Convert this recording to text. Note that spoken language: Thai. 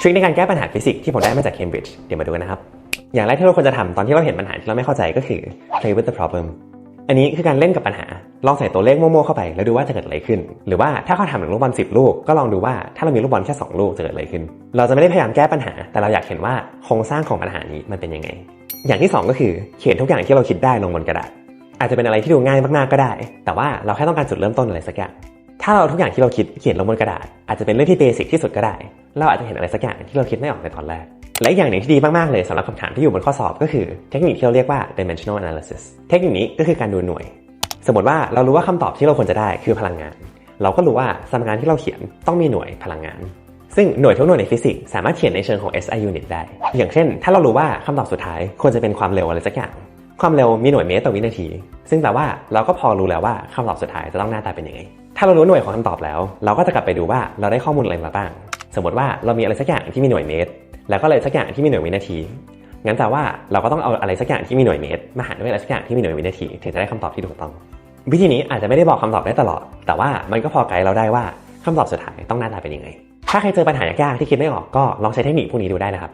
ทริคในการแก้ปัญหาฟิสิกส์ที่ผมได้มาจากเคมบริดจ์เดี๋ยวมาดูกันนะครับ อย่างแรกที่เราควรจะทำตอนที่เราเห็นปัญหาที่เราไม่เข้าใจก็คือ play with the problem อันนี้คือการเล่นกับปัญหา ลองใส่ตัวเลขโม่ๆเข้าไป แล้วดูว่าจะเกิดอะไรขึ้น หรือว่าถ้าเขาทำถึงลูกบอล10 ลูก ก็ลองดูว่าถ้าเรามีลูกบอลแค่ 2 ลูกจะเกิดอะไรขึ้น เราจะไม่ได้พยายามแก้ปัญหา แต่เราอยากเห็นว่าโครงสร้างของปัญหานี้มันเป็นยังไง อย่างที่ 2 ก็คือเขียนทุกอย่างที่เราคิดได้ลงบนกระดาษ อาจจะเป็นอะไรที่ดูง่ายมากๆก็ได้ แต่ว่าเราแค่ต้องการจุดเริ่มต้นอะไรสักอย่างถ้าเราทุกอย่างที่เราคิดเขียนลงบนกระดาษอาจจะเป็นเรื่องที่เบสิกที่สุดก็ได้ เราอาจจะเห็นอะไรสักอย่างที่เราคิดไม่ออกในตอนแรก และอีกอย่างหนึ่งที่ดีมาก ๆ เลยสำหรับคำถามที่อยู่บนข้อสอบก็คือเทคนิคที่เราเรียกว่า dimensional analysis เทคนิคนี้ก็คือการดูหน่วย สมมติว่าเรารู้ว่าคำตอบที่เราควรจะได้คือพลังงาน เราก็รู้ว่าสมการที่เราเขียนต้องมีหน่วยพลังงาน ซึ่งหน่วยทุกหน่วยในฟิสิกส์สามารถเขียนในเชิงของ SI unit ได้ อย่างเช่น ถ้าเรารู้ว่าคำตอบสุดท้ายควรจะเป็นความเร็วอะไรสักอย่างความเร็วมีหน่วยเมตรต่อวินาที ซึ่งแปลว่าเราก็พอรู้แล้วว่าคำตอบสุดท้ายจะต้องหน้าตาเป็นยังไง ถ้าเรารู้หน่วยของคำตอบแล้ว เราก็จะกลับไปดูว่าเราได้ข้อมูลอะไรมาบ้าง สมมติว่าเรามีอะไรสักอย่างที่มีหน่วยเมตร แล้วก็อะไรสักอย่างที่มีหน่วยวินาที งั้นแปลว่าเราก็ต้องเอาอะไรสักอย่างที่มีหน่วยเมตรมาหารด้วยอะไรสักอย่างที่มีหน่วยวินาที ถึงจะได้คำตอบที่ถูกต้อง วิธีนี้อาจจะไม่ได้บอกคำตอบได้ตลอด แต่ว่ามันก็พอไกด์เราได้ว่าคำตอบสุดท้ายต้องหน้าตาเป็นยังไง ถ้าใครเจอปัญหายากๆที่คิดไม่ออกก็ลองใช้เทคนิคพวกนี้ดูได้นะครับ